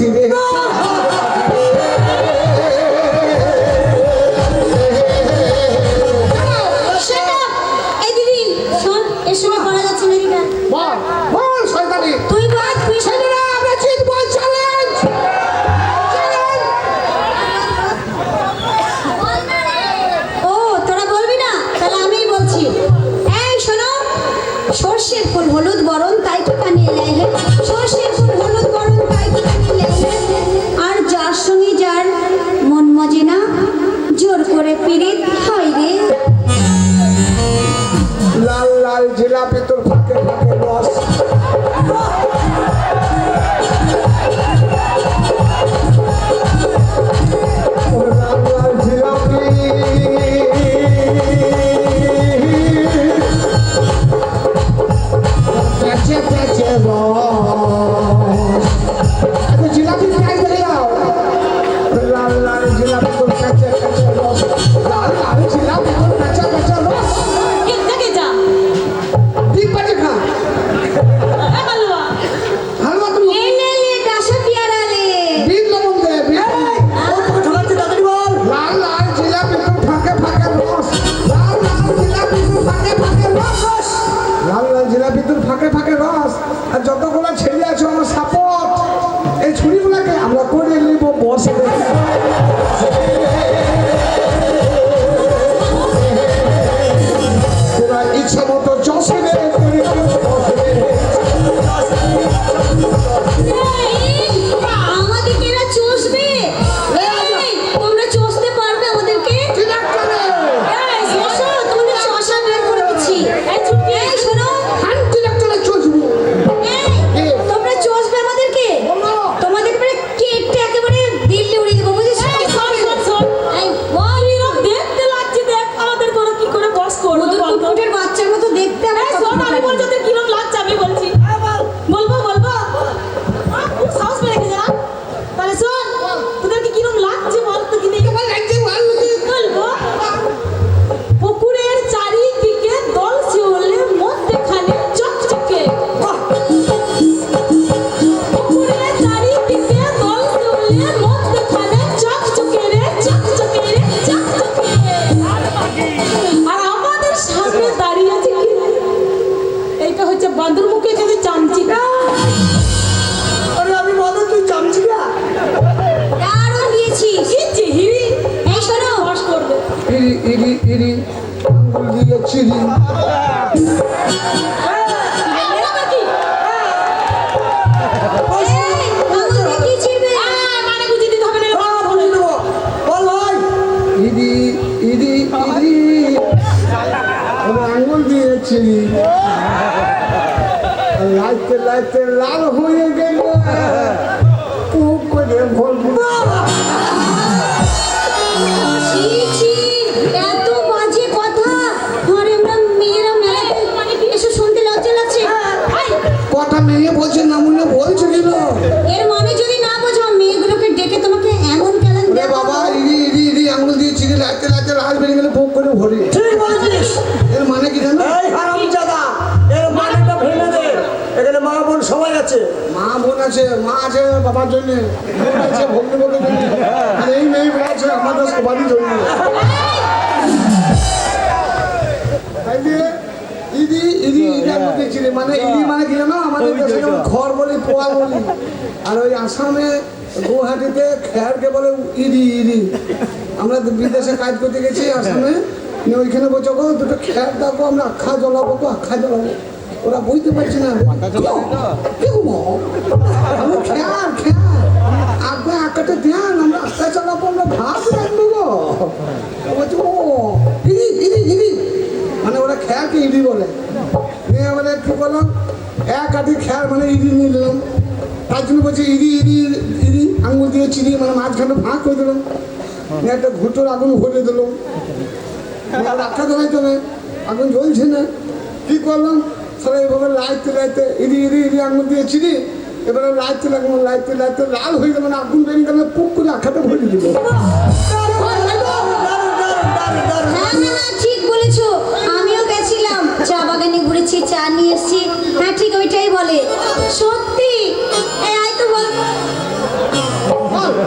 লাঠি রে Shut up! এই দিদি শোন এর সঙ্গে করা যাচ্ছে না দিদা বল বল শয়তানি তুই বল তুই ছেলেরা আমরা জিতবো চ্যালেঞ্জ ও তোরা বলবি না তাহলে আমিই বলছি এই শোনো সর্ষের ফুল হলুদ বরণ, তাই তো পানি এলে সর্ষের ফুল হলুদ বরণ, তাই লাল দেখতে আমার কথা মেয়ে বলছে না মনে বলছে কেন? এর মানে যদি না বোঝো মেয়েগুলোকে ডেকে তোমাকে এমন ক্যালেন রে বাবা ইরি ইরি ইরি আঙ্গুল দিয়ে চিরি লাইতে লাইতে লাল বেরিয়ে গেলে পুক করে ভরি। ঠিক বলেছিস। এর মানে কি জানো? এই হারামজাদা এর মানেটা ভেঙে দে। এখানে মা বোন সবাই আছে। মা বোন আছে মা আছে বাবার জন্য। বোন আছে ভগ্নি বোনের জন্য। আর এই মেয়ে আছে আমাদের সবারই জন্য। আমি দেখছি মানে ইদি মানে কি জানো আমাদের দেশে খড় বলি পোয়া বলি। আর ওই আসামে গুয়াহাটিতে খেয়ারকে বলে ইদি ইদি আমরা বিদেশে কাজ করতে গেছি আসামে ওইখানে বলছো গো দুটো খেয়ার দাও আমরা আখা জ্বলাবো তো আখা জ্বলাবো। ওরা বুঝতে পারছে না। আমি খেয়ার খেয়ার আগে আকাতে ধ্যান আমরা আখা চালাবো আমরা ভাত রাখব গো। বলছে ও ইদি ইদি ইদি মানে ওরা খেয়ারকে ইদি বলে। এবারে কি করলাম এক আটি খেয়ার মানে ইদি নিয়ে নিলাম। তার জন্য বলছি ইদি ইদি ইদি আঙুল দিয়ে চিনি মানে মাঝখানে ভাগ করে দিলাম। একটা ঘুটোর আগুন ভরে দিলাম। রাখা ধরাইতে হবে। আগুন জ্বলছে না। কি করলাম? সবাই এইভাবে লাইতে লাইতে ইদি ইদি ইদি আঙুল দিয়ে চিনি এবারে লাইতে লাগল লাইতে লাইতে লাল হয়ে গেল মানে আগুন বেরিয়ে গেল পুক করে আখাতে ভরে দিল। দারুণ, দারুণ, দারুণ। হ্যাঁ হ্যাঁ হ্যাঁ, ঠিক বলেছ।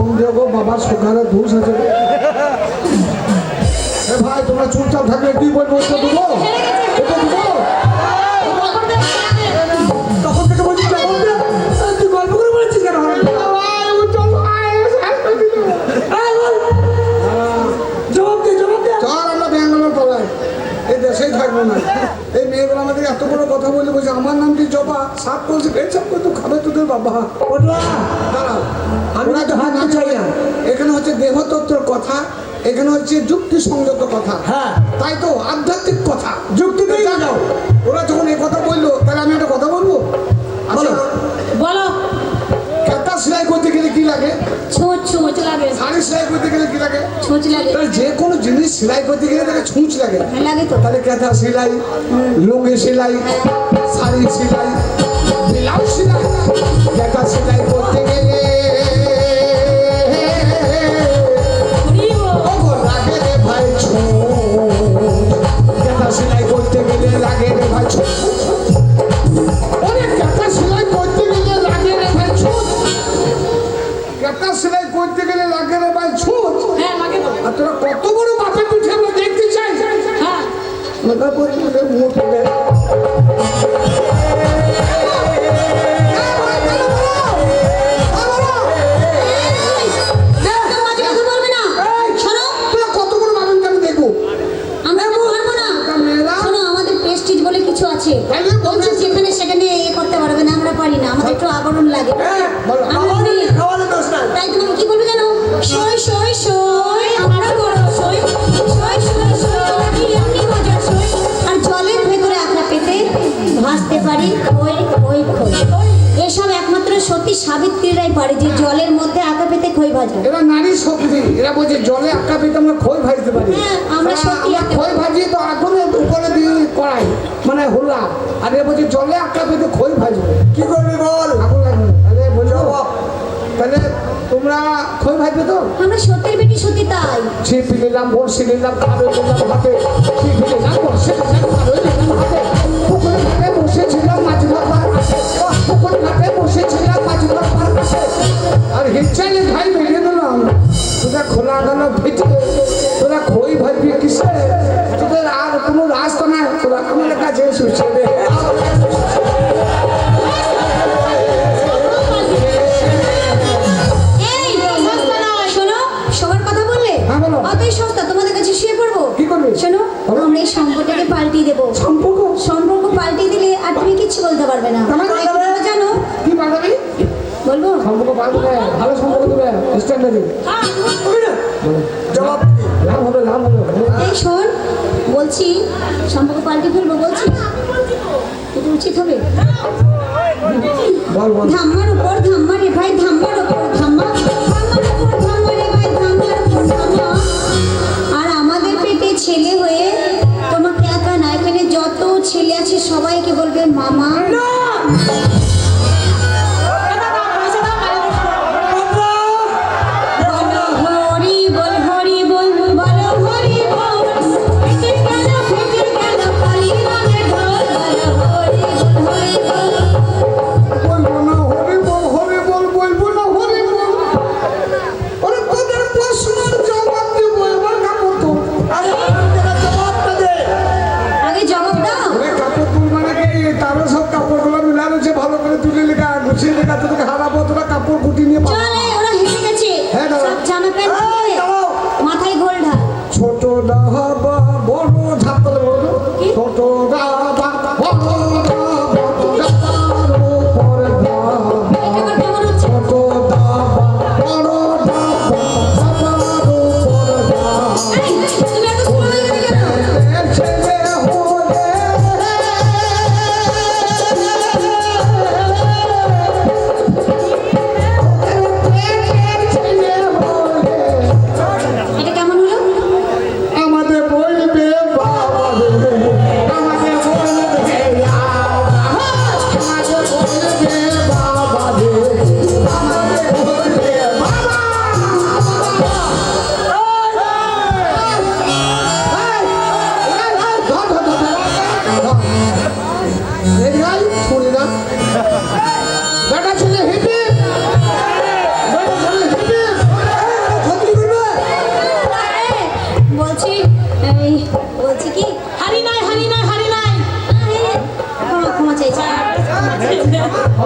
কম দিয়ে গো বাবার সকালে ধূস আছে। ভাই তোমরা চুপচাপ থাকলে কি বলব ওটা দেবো? ওটা দেবো? তখন থেকে বলছি দে তুই গল্প করে বলেছিস কেন। জবাব দে জবাব দে। চল আমরা ব্যাঙ্গালোর পালাই। এই দেশেই থাকব না। এই মেয়েগুলো আমাদের এত বড় বলছে আমার নাম কি জবা? সাপ বলছে বেচাপ কত তো খাবে তোদের বাবা? দাঁড়াও। আমরা তো হাত চাই না। এখানে হচ্ছে দেহতত্ত্বর কথা এখানে হচ্ছে যুক্তি সংযত কথা। হ্যাঁ। তাই তো আধ্যাত্মিক কথা। যুক্তি দিয়ে যাও। ওরা যখন এই কথা বলল তাহলে আমি একটা কথা বলব? বলো। বলো। সেলাই করতে গেলে কি লাগে? ছোঁচ ছোঁচ লাগে। শাড়ি সেলাই করতে গেলে কি লাগে? ছোঁচ লাগে। তাহলে যে কোনো জিনিস সেলাই করতে গেলে তাকে ছুঁচ লাগে। হ্যাঁ লাগে তো। তাহলে কাঁথা সেলাই লুঙ্গি সেলাই শাড়ি সেলাই ব্লাউজ সেলাই। কাঁথা সেলাই করতে গেলে তোমরা বলছি। যেখানে সেখানে এ করতে পারবে না আমরা পারি না। আমাদের একটু আবরণ লাগে। হ্যাঁ আমরা তাই তুমি কি বলবে জানো? সই পারি খই খই খই এসব একমাত্র সতী সাবিত্রীরাই পারে যে জলের মধ্যে আঁকা পেতে খই ভাজা। এরা নারী শক্তি এরা বলছে জলে আঁকা পেতে আমরা খই ভাজতে পারি। হ্যাঁ, আমরা সত্যি খই ভাজি তো আগুনে উপরে দিয়ে কড়াই মানে হোলা। আর এ বলছে জলে আঁকা পেতে খই ভাজবে। কি করবি বল? আগুন লাগবে। তাহলে বলছো তাহলে তোমরা খই ভাজবে তো? আমরা সত্যের বেটি সত্যি তাই। ছিপি নিলাম বড়শি নিলাম কারও নিলাম হাতে। ছিপি নিলাম বড়শি নিলাম কারও নিলাম হাতে। বসেছিলাম মাছ ধরবার আসে আর হিচ্ছাইলে ভাই বেরিয়ে দিলাম। তোরা খোলা গেল ভিতরে। তোরা খই ভাজবি কিসে? তোদের আর কোনো রাস্তা নাই। তোরা আমার কাছে এসেছে রে শোনো সবার কথা বললে? হ্যাঁ, কাছে। আমরা এই সম্পর্কটাকে পাল্টিয়ে দেবো। সম্পর্ক? সম্পর্ক পাল্টিয়ে দিলে আর তুমি কিচ্ছু বলতে পারবে না। বলব সম্পর্ক পাল্টে ভালো সম্পর্ক দেবে স্ট্যান্ডার্ডে জবাব দিবি লাভ হবে লাভ এই শোন বলছি সম্পর্ক পাল্টিয়ে ফেলব বলছি। এটা উচিত হবে? বল বল। ধাম্মার উপর ধাম্মা রে ভাই ধাম্মার উপর ধাম্মা। ধাম্মার উপর ধাম্মা রে ভাই ধাম্মার উপর ধাম্মা। আর আমাদের পেটে ছেলে হয়ে তোমাকে একা না এখানে যত ছেলে আছে সবাইকে বলবে মামা। হচ্ছে ভালো করে তুলে লেখা গুছিয়ে লেখা তোকে হারাবো তোরা কাপড় গুটি নিয়ে চলে ওরা হেসে গেছে হ্যাঁ, দাদা। সব জামা প্যান্ট দাঁড়াও। মাথায় গোল ঢাল ছোট না বড়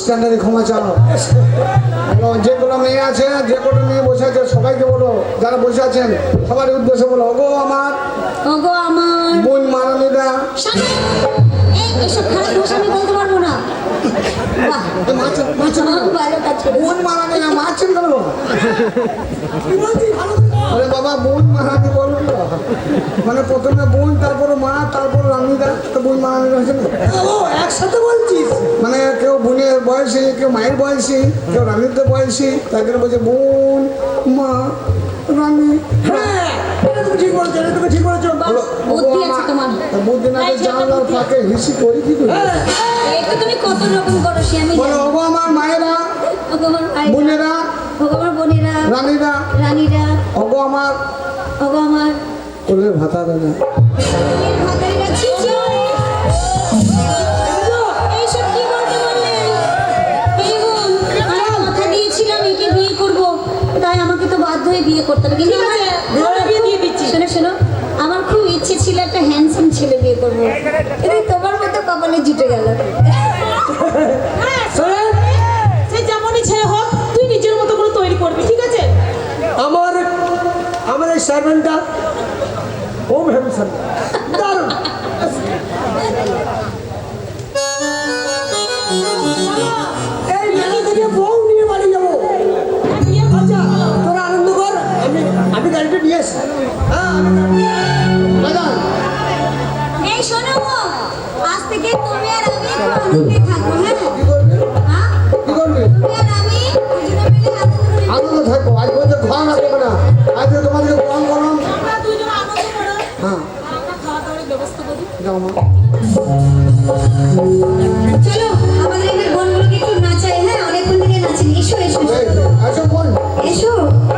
স্ট্যান্ডার্ডে ক্ষমা চাও যেগুলো মেয়ে আছে যে কোনো মেয়ে বসে আছে সবাইকে বলো যারা বসে আছেন সবার উদ্দেশ্যে বলো ওগো আমার ওগো আমার। বোন শাশুড়ি, এই এসব খারাপ ভাষা আমি বলতে পারব না। বাবা বোন মারানি বলো। না। মানে প্রথমে বোন তারপরে মা তারপর রানীরা তো বোন মারানি হয়েছে ও একসাথে বলছিস মানে কেউ বোনের বয়সী কেউ মায়ের বয়সী কেউ রানীদের বয়সী তাই জন্য বলছে বোন মা রানী। হ্যাঁ এটা ঠিক বলেছ তুমি ঠিক বলেছ। বুদ্ধি আছে আমার- তোমার। বুদ্ধি না জানলার ফাঁকে হিসি করি কি করি? হ্যাঁ তুমি কত রকম করো সে আমি বলো ওগো আমার মায়েরা ওগো আমার বোনেরা ওগো আমার বোনেরা রানীরা রানীরা ওগো আমার ওগো আমার কোলে ভাতা দাদা একে বিয়ে করব তাই আমাকে তো বাধ্য হয়ে বিয়ে করতে হবে কিন্তু দিয়ে। শোনো শোনো আমার খুব ইচ্ছে ছিল একটা হ্যান্ডসাম ছেলে বিয়ে করব। কিন্তু তোমার মতো কপালে জুটে গেল। সে যেমনই ছেলে হোক তুই নিজের মতো করে তৈরি করবি ঠিক আছে? আমার আমার এই সার্ভেন্টটা